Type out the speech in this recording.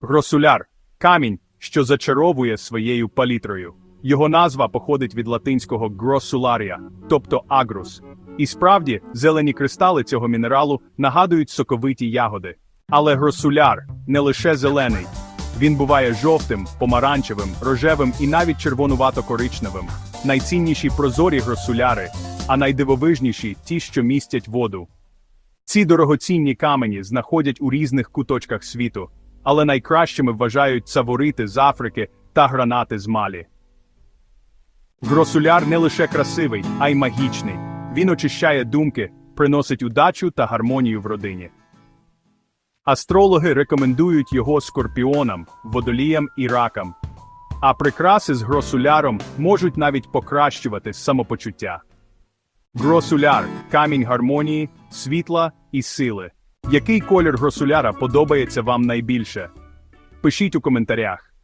Гросуляр камінь, що зачаровує своєю палітрою. Його назва походить від латинського гросуларія, тобто агрус. І справді, зелені кристали цього мінералу нагадують соковиті ягоди. Але гросуляр не лише зелений. Він буває жовтим, помаранчевим, рожевим і навіть червонувато-коричневим. Найцінніші прозорі гросуляри, а найдивовижніші ті, що містять воду. Ці дорогоцінні камені знаходять у різних куточках світу, але найкращими вважають саворити з Африки та гранати з Малі. Гросуляр не лише красивий, а й магічний. Він очищає думки, приносить удачу та гармонію в родині. Астрологи рекомендують його скорпіонам, водоліям і ракам. А прикраси з гросуляром можуть навіть покращувати самопочуття. Гросуляр камінь гармонії, світла і сили. Який колір гросуляра подобається вам найбільше? Пишіть у коментарях.